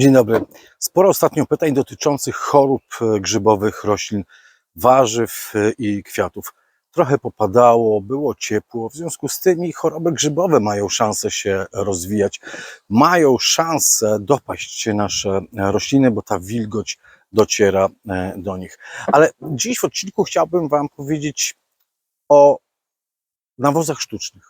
Dzień dobry. Sporo ostatnio pytań dotyczących chorób e, grzybowych roślin, warzyw e, i kwiatów. Trochę popadało, było ciepło, w związku z tym choroby grzybowe mają szansę się rozwijać, mają szansę dopaść nasze e, rośliny, bo ta wilgoć dociera do nich. Ale dziś w odcinku chciałbym Wam powiedzieć o nawozach sztucznych.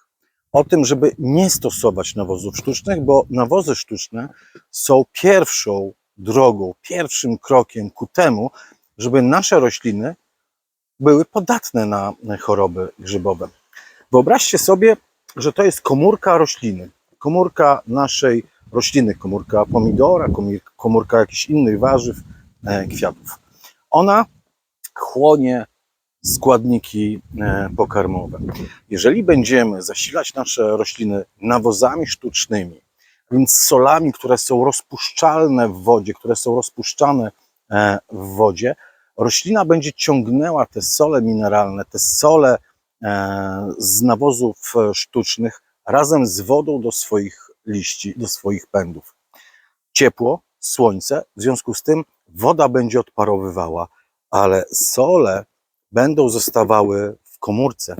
O tym, żeby nie stosować nawozów sztucznych, bo nawozy sztuczne są pierwszą drogą, pierwszym krokiem ku temu, żeby nasze rośliny były podatne na choroby grzybowe. Wyobraźcie sobie, że to jest komórka rośliny, komórka naszej rośliny, komórka pomidora, komórka jakichś innych warzyw, e, kwiatów. Ona chłonie składniki e, pokarmowe. Jeżeli będziemy zasilać nasze rośliny nawozami sztucznymi, więc solami, które są rozpuszczalne w wodzie, które są rozpuszczane e, w wodzie, roślina będzie ciągnęła te sole mineralne, te sole e, z nawozów sztucznych razem z wodą do swoich liści, do swoich pędów. Ciepło, słońce, w związku z tym woda będzie odparowywała, ale sole będą zostawały w komórce,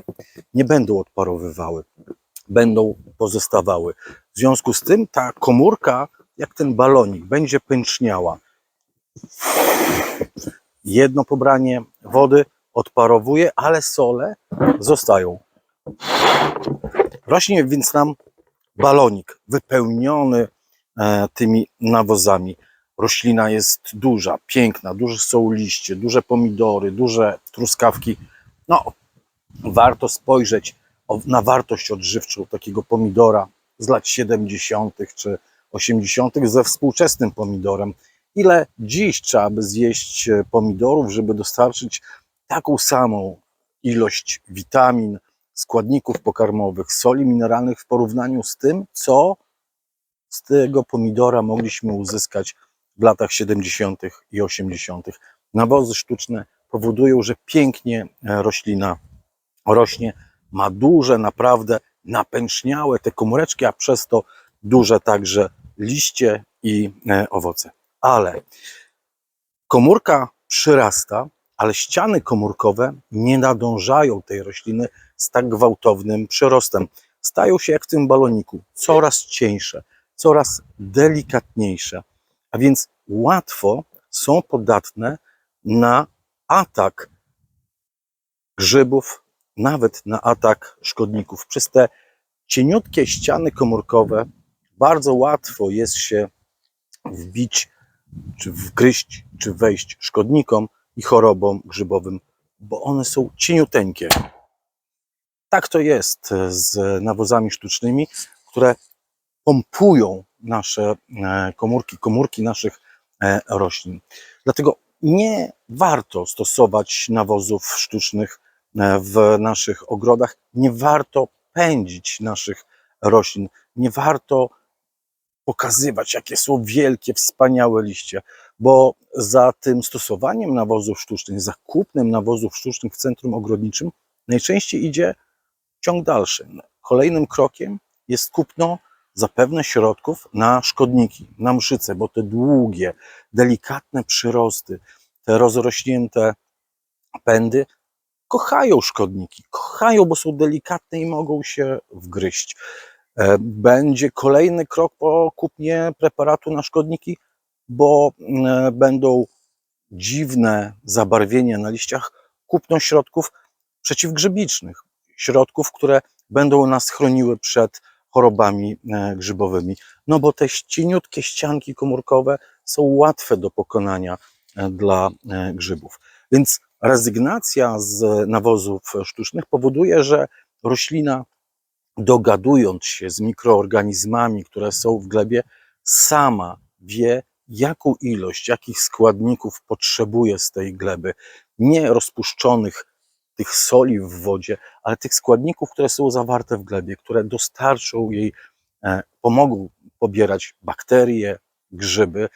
nie będą odparowywały, będą pozostawały. W związku z tym ta komórka, jak ten balonik, będzie pęczniała. Jedno pobranie wody odparowuje, ale sole zostają. Rośnie więc nam balonik wypełniony e, tymi nawozami. Roślina jest duża, piękna, duże są liście, duże pomidory, duże truskawki. No, warto spojrzeć na wartość odżywczą takiego pomidora z lat 70. czy 80. ze współczesnym pomidorem. Ile dziś trzeba by zjeść e, pomidorów, żeby dostarczyć taką samą ilość witamin, składników pokarmowych, soli mineralnych w porównaniu z tym, co z tego pomidora mogliśmy uzyskać w latach 70. i 80. Nawozy sztuczne powodują, że pięknie e, roślina rośnie, ma duże, naprawdę napęczniałe te komóreczki, a przez to duże także liście i e, owoce. Ale komórka przyrasta, ale ściany komórkowe nie nadążają tej rośliny z tak gwałtownym przyrostem. Stają się jak w tym baloniku, coraz cieńsze, coraz delikatniejsze, a więc łatwo są podatne na atak grzybów, nawet na atak szkodników. Przez te cieniutkie ściany komórkowe bardzo łatwo jest się wbić, czy wgryźć, czy wejść szkodnikom i chorobom grzybowym, bo one są cieniuteńkie. Tak to jest z nawozami sztucznymi, które pompują nasze e, komórki, komórki naszych e, roślin. Dlatego nie warto stosować nawozów sztucznych e, w naszych ogrodach, nie warto pędzić naszych roślin, nie warto pokazywać, jakie są wielkie, wspaniałe liście, bo za tym stosowaniem nawozów sztucznych, za kupnem nawozów sztucznych w centrum ogrodniczym najczęściej idzie ciąg dalszy. Kolejnym krokiem jest kupno zapewne środków na szkodniki, na mszyce, bo te długie, delikatne przyrosty, te rozrośnięte pędy kochają szkodniki, kochają, bo są delikatne i mogą się wgryźć. E, Będzie kolejny krok po kupnie preparatu na szkodniki, bo mm, będą dziwne zabarwienia na liściach, kupno środków przeciwgrzybicznych, środków, które będą nas chroniły przed chorobami e, grzybowymi. No bo te cieniutkie ścianki komórkowe są łatwe do pokonania e, dla e, grzybów. Więc rezygnacja z nawozów sztucznych powoduje, że roślina dogadując się z mikroorganizmami, które są w glebie, sama wie, jaką ilość, jakich składników potrzebuje z tej gleby. Nie rozpuszczonych tych soli w wodzie, ale tych składników, które są zawarte w glebie, które dostarczą jej, e, pomogą pobierać bakterie, grzyby,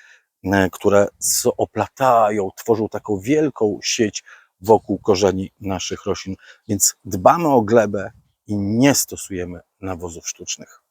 e, które oplatają, tworzą taką wielką sieć wokół korzeni naszych roślin. Więc dbamy o glebę i nie stosujemy nawozów sztucznych.